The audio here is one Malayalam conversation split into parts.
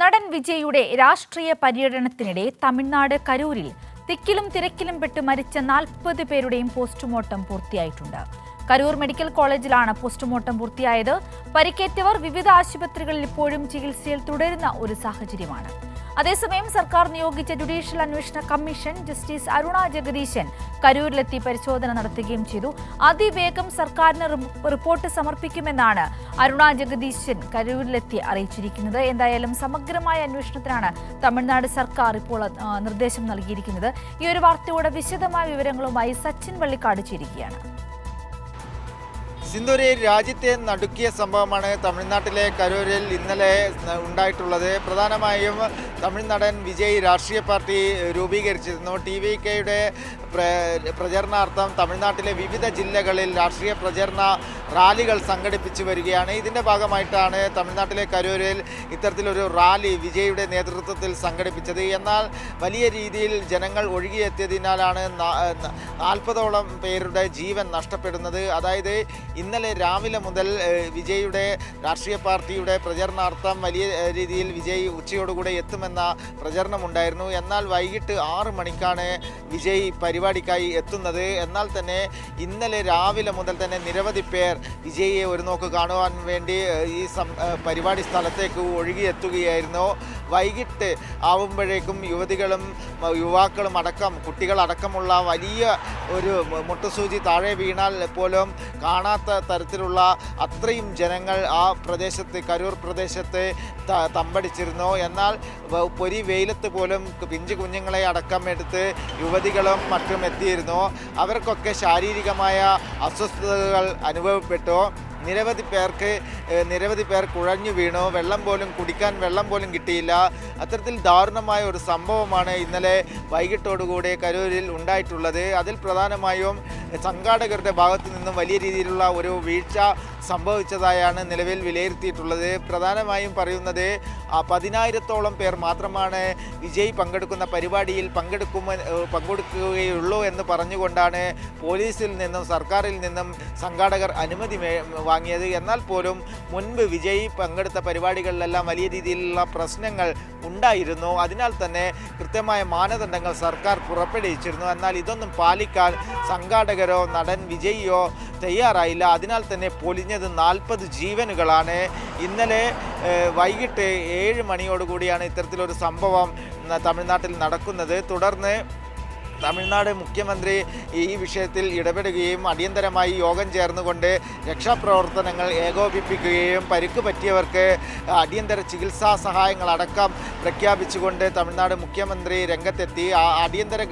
നടൻ വിജയുടെ രാഷ്ട്രീയ പര്യടനത്തിനിടെ തമിഴ്നാട് കരൂരിൽ തിക്കിലും തിരക്കിലും പെട്ട് മരിച്ച നാൽപ്പത് പേരുടെയും പോസ്റ്റ്മോർട്ടം പൂർത്തിയായിട്ടുണ്ട്. കരൂർ മെഡിക്കൽ കോളേജിലാണ് പോസ്റ്റ്മോർട്ടം പൂർത്തിയായത്. പരിക്കേറ്റവർ വിവിധ ആശുപത്രികളിൽ ഇപ്പോഴും ചികിത്സയിൽ തുടരുന്ന ഒരു സാഹചര്യമാണ്. അതേസമയം സർക്കാർ നിയോഗിച്ച ജുഡീഷ്യൽ അന്വേഷണ കമ്മീഷൻ ജസ്റ്റിസ് അരുണ ജഗദീശൻ കരൂരിലെത്തി പരിശോധന നടത്തുകയും ചെയ്തു. അതിവേഗം സർക്കാരിന് റിപ്പോർട്ട് സമർപ്പിക്കുമെന്നാണ് അരുണ ജഗദീശൻ കരൂരിലെത്തി അറിയിച്ചിരിക്കുന്നത്. എന്തായാലും സമഗ്രമായ അന്വേഷണത്തിനാണ് തമിഴ്നാട് സർക്കാർ ഇപ്പോൾ നിർദ്ദേശം നൽകിയിരിക്കുന്നത്. ഈ ഒരു വാർത്തയുടെ വിശദമായ വിവരങ്ങളുമായി സച്ചിൻ വള്ളിക്കാട് ചേരുകയാണ്. സിന്ദൂരി രാജ്യത്തെ നടുക്കിയ സംഭവമാണ് തമിഴ്നാട്ടിലെ കരൂരിൽ ഇന്നലെ ഉണ്ടായിട്ടുള്ളത്. പ്രധാനമായും തമിഴ്നടൻ വിജയ് രാഷ്ട്രീയ പാർട്ടി രൂപീകരിച്ചിരുന്നു. ടി വി കെയുടെ പ്രചരണാർത്ഥം തമിഴ്നാട്ടിലെ വിവിധ ജില്ലകളിൽ രാഷ്ട്രീയ പ്രചരണ റാലികൾ സംഘടിപ്പിച്ചു വരികയാണ്. ഇതിന്റെ ഭാഗമായിട്ടാണ് തമിഴ്നാട്ടിലെ കരൂരിൽ ഇത്തരത്തിലൊരു റാലി വിജയുടെ നേതൃത്വത്തിൽ സംഘടിപ്പിച്ചത്. എന്നാൽ വലിയ രീതിയിൽ ജനങ്ങൾ ഒഴുകിയെത്തിയതിനാലാണ് നാൽപ്പതോളം പേരുടെ ജീവൻ നഷ്ടപ്പെടുന്നത്. അതായത് ഇന്നലെ രാവിലെ മുതൽ വിജയുടെ രാഷ്ട്രീയ പാർട്ടിയുടെ പ്രചരണാർത്ഥം വലിയ രീതിയിൽ വിജയ് ഉച്ചയോടുകൂടെ എത്തുമെന്ന പ്രചരണമുണ്ടായിരുന്നു. എന്നാൽ വൈകിട്ട് ആറ് മണിക്കാണ് വിജയ് പരിപാടിക്കായി എത്തുന്നത്. എന്നാൽ തന്നെ ഇന്നലെ രാവിലെ മുതൽ തന്നെ നിരവധി പേർ വിജയിയെ ഒരു നോക്ക് കാണുവാൻ വേണ്ടി ഈ പരിപാടി സ്ഥലത്തേക്ക് ഒഴുകിയെത്തുകയായിരുന്നു. വൈകിട്ട് ആവുമ്പോഴേക്കും യുവതികളും യുവാക്കളും അടക്കം കുട്ടികളടക്കമുള്ള വലിയ ഒരു മുട്ടസൂചി താഴെ വീണാൽ പോലും കാണാത്ത തരത്തിലുള്ള അത്രയും ജനങ്ങൾ ആ പ്രദേശത്ത് കരൂർ പ്രദേശത്തെ തമ്പടിച്ചിരുന്നു. എന്നാൽ പൊരി വെയിലത്ത് പോലും പിഞ്ചു കുഞ്ഞുങ്ങളെ അടക്കം എടുത്ത് യുവതികളും മറ്റും എത്തിയിരുന്നു. അവർക്കൊക്കെ ശാരീരികമായ അസ്വസ്ഥതകൾ അനുഭവപ്പെട്ടു നിരവധി പേർക്ക് നിരവധി പേർ കുഴഞ്ഞു വീണു. വെള്ളം പോലും കുടിക്കാൻ വെള്ളം പോലും കിട്ടിയില്ല. അത്തരത്തിൽ ദാരുണമായ ഒരു സംഭവമാണ് ഇന്നലെ വൈകിട്ടോടുകൂടി കരൂരിൽ ഉണ്ടായിട്ടുള്ളത്. അതിൽ പ്രധാനമായും സംഘാടകരുടെ ഭാഗത്തു നിന്നും വലിയ രീതിയിലുള്ള ഒരു വീഴ്ച സംഭവിച്ചതായാണ് നിലവിൽ വിലയിരുത്തിയിട്ടുള്ളത്. പ്രധാനമായും പറയുന്നത് പതിനായിരത്തോളം പേർ മാത്രമാണ് വിജയ് പങ്കെടുക്കുന്ന പരിപാടിയിൽ പങ്കെടുക്കുമ പങ്കെടുക്കുകയുള്ളൂ എന്ന് പറഞ്ഞുകൊണ്ടാണ് പോലീസിൽ നിന്നും സർക്കാരിൽ നിന്നും സംഘാടകർ അനുമതി വാങ്ങിയത്. എന്നാൽ പോലും മുൻപ് വിജയ് പങ്കെടുത്ത പരിപാടികളിലെല്ലാം വലിയ രീതിയിലുള്ള പ്രശ്നങ്ങൾ ഉണ്ടായിരുന്നു. അതിനാൽ തന്നെ കൃത്യമായ മാനദണ്ഡങ്ങൾ സർക്കാർ പുറപ്പെടുവിച്ചിരുന്നു. എന്നാൽ ഇതൊന്നും പാലിക്കാൻ സംഘാടകരോ നടൻ വിജയിയോ തയ്യാറായില്ല. അതിനാൽ തന്നെ പൊലിഞ്ഞത് നാൽപ്പത് ജീവനുകളാണ്. ഇന്നലെ വൈകിട്ട് ഏഴ് മണിയോടുകൂടിയാണ് ഇത്തരത്തിലൊരു സംഭവം തമിഴ്നാട്ടിൽ നടക്കുന്നത്. തുടർന്ന് തമിഴ്നാട് മുഖ്യമന്ത്രി ഈ വിഷയത്തിൽ ഇടപെടുകയും അടിയന്തരമായി യോഗം ചേർന്നുകൊണ്ട് രക്ഷാപ്രവർത്തനങ്ങൾ ഏകോപിപ്പിക്കുകയും പരിക്ക് പറ്റിയവർക്ക് അടിയന്തര ചികിത്സാ സഹായങ്ങളടക്കം പ്രഖ്യാപിച്ചുകൊണ്ട് തമിഴ്നാട് മുഖ്യമന്ത്രി രംഗത്തെത്തി. അടിയന്തര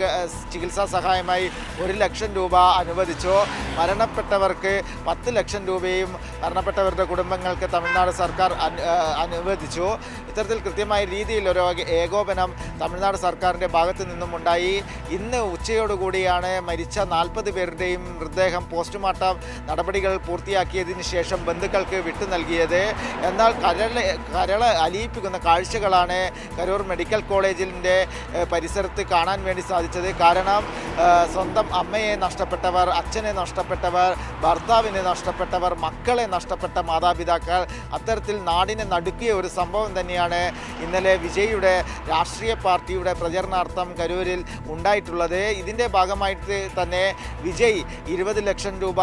ചികിത്സാ സഹായമായി ഒരു ലക്ഷം രൂപ അനുവദിച്ചു. മരണപ്പെട്ടവർക്ക് പത്ത് ലക്ഷം രൂപയും മരണപ്പെട്ടവരുടെ കുടുംബങ്ങൾക്ക് തമിഴ്നാട് സർക്കാർ അനുവദിച്ചു. ഇത്തരത്തിൽ കൃത്യമായ രീതിയിൽ ഒരു ഏകോപനം തമിഴ്നാട് സർക്കാരിന്റെ ഭാഗത്തു നിന്നും ഉണ്ടായി ഇന്ന് ഉച്ചയോടുകൂടിയാണ് മരിച്ച നാൽപ്പത് പേരുടെയും മൃതദേഹം പോസ്റ്റ്മോർട്ടം നടപടികൾ പൂർത്തിയാക്കിയതിന് ശേഷം ബന്ധുക്കൾക്ക് വിട്ടു നൽകിയത്. എന്നാൽ കരൾ കരൾ അലിയിപ്പിക്കുന്ന കാഴ്ചകളാണ് കരൂർ മെഡിക്കൽ കോളേജിന്റെ പരിസരത്ത് കാണാൻ വേണ്ടി സാധിച്ചത്. കാരണം സ്വന്തം അമ്മയെ നഷ്ടപ്പെട്ടവർ അച്ഛനെ നഷ്ടപ്പെട്ടവർ ഭർത്താവിനെ നഷ്ടപ്പെട്ടവർ മക്കളെ നഷ്ടപ്പെട്ട മാതാപിതാക്കൾ അത്തരത്തിൽ നാടിനെ നടുക്കിയ ഒരു സംഭവം തന്നെയാണ് ഇന്നലെ വിജയുടെ രാഷ്ട്രീയ പാർട്ടിയുടെ പ്രചരണാർത്ഥം കരൂരിൽ ഉണ്ടായിട്ടുള്ളത് ഇതിന്റെ ഭാഗമായിട്ട് തന്നെ വിജയ് ഇരുപത് ലക്ഷം രൂപ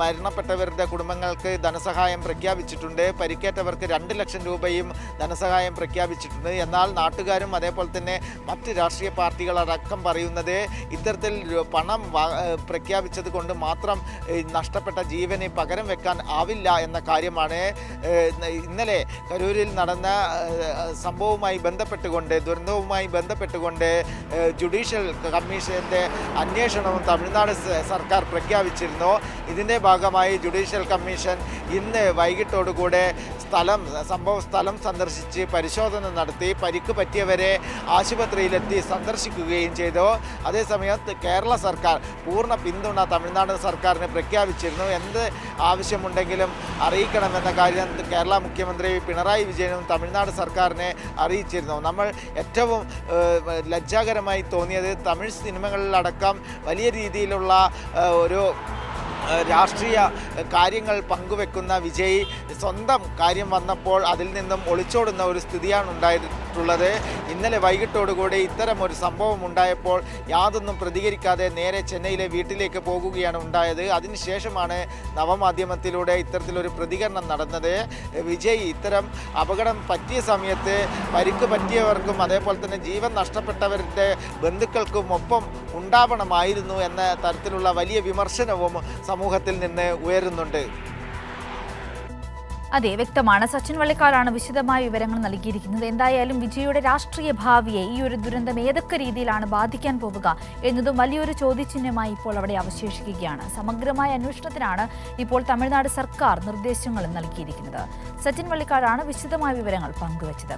മരണപ്പെട്ടവരുടെ കുടുംബങ്ങൾക്ക് ധനസഹായം പ്രഖ്യാപിച്ചിട്ടുണ്ട്. പരിക്കേറ്റവർക്ക് രണ്ട് ലക്ഷം രൂപയും ധനസഹായം പ്രഖ്യാപിച്ചിട്ടുണ്ട്. എന്നാൽ നാട്ടുകാരും അതേപോലെ തന്നെ മറ്റ് രാഷ്ട്രീയ പാർട്ടികളടക്കം പറയുന്നത് ഇത്തരത്തിൽ പണം പ്രഖ്യാപിച്ചത് കൊണ്ട് മാത്രം നഷ്ടപ്പെട്ട ജീവന് പകരം വെക്കാൻ ആവില്ല എന്ന കാര്യമാണ്. ഇന്നലെ കരൂരിൽ നടന്ന സംഭവവുമായി ബന്ധപ്പെട്ടുകൊണ്ട് ദുരന്തവുമായി ബന്ധപ്പെട്ടുകൊണ്ട് ജുഡീഷ്യൽ കമ്മീഷന്റെ അന്വേഷണവും തമിഴ്നാട് സർക്കാർ പ്രഖ്യാപിച്ചിരുന്നു. ഇതിന്റെ ഭാഗമായി ജുഡീഷ്യൽ കമ്മീഷൻ ഇന്ന് വൈകിട്ടോടുകൂടെ സ്ഥലം സംഭവ സ്ഥലം സന്ദർശിച്ച് പരിശോധന നടത്തി പരിക്ക് പറ്റിയവരെ ആശുപത്രിയിലെത്തി സന്ദർശിക്കുകയും ചെയ്തു. അതേസമയം കേരള സർക്കാർ പൂർണ പിന്തുണ തമിഴ്നാട് സർക്കാരിന് പ്രഖ്യാപിച്ചിരുന്നു. എന്ത് ആവശ്യമുണ്ടെങ്കിലും അറിയിക്കണമെന്ന കാര്യം കേരള മുഖ്യമന്ത്രി പിണറായി വിജയനും തമിഴ്നാട് സർക്കാരിനെ അറിയിച്ചിരുന്നു. നമ്മൾ ഏറ്റവും ലജ്ജാകരമായി തോന്നിയത് തമിഴ് സിനിമകളിലടക്കം വലിയ രീതിയിലുള്ള ഒരു രാഷ്ട്രീയ കാര്യങ്ങൾ പങ്കുവെക്കുന്ന വിജയ് സ്വന്തം കാര്യം വന്നപ്പോൾ അതിൽ നിന്നും ഒളിച്ചോടുന്ന ഒരു സ്ഥിതിയാണ് ഉണ്ടായിട്ടുള്ളത് ഇന്നലെ വൈകിട്ടോടുകൂടി ഇത്തരം ഒരു സംഭവം ഉണ്ടായപ്പോൾ യാതൊന്നും പ്രതികരിക്കാതെ നേരെ ചെന്നൈയിലെ വീട്ടിലേക്ക് പോകുകയാണ് ഉണ്ടായത്. അതിനുശേഷമാണ് നവമാധ്യമത്തിലൂടെ ഇത്തരത്തിലൊരു പ്രതികരണം നടന്നത്. വിജയ് ഇത്തരം അപകടം പറ്റിയ സമയത്ത് പരിക്ക് പറ്റിയവർക്കും അതേപോലെ തന്നെ ജീവൻ നഷ്ടപ്പെട്ടവരുടെ ബന്ധുക്കൾക്കും ഒപ്പം ഉണ്ടാവണമായിരുന്നു എന്ന തരത്തിലുള്ള വലിയ വിമർശനവും സമൂഹത്തിൽ നിന്ന് ഉയരുന്നുണ്ട്. അതെ വ്യക്തമാണ്. സച്ചിൻ വള്ളിക്കാലാണ് വിശദമായ വിവരങ്ങൾ നൽകിയിരിക്കുന്നത്. എന്തായാലും വിജയുടെ രാഷ്ട്രീയ ഭാവിയെ ഈ ഒരു ദുരന്തം ഏതൊക്കെ രീതിയിലാണ് ബാധിക്കാൻ പോവുക എന്നതും വലിയൊരു ചോദ്യചിഹ്നമായി ഇപ്പോൾ അവിടെ അവശേഷിക്കുകയാണ്. സമഗ്രമായ അന്വേഷണത്തിനാണ് ഇപ്പോൾ തമിഴ്നാട് സർക്കാർ നിർദ്ദേശങ്ങളും നൽകിയിരിക്കുന്നത്. സച്ചിൻ വള്ളിക്കാടാണ് വിശദമായ വിവരങ്ങൾ പങ്കുവച്ചത്.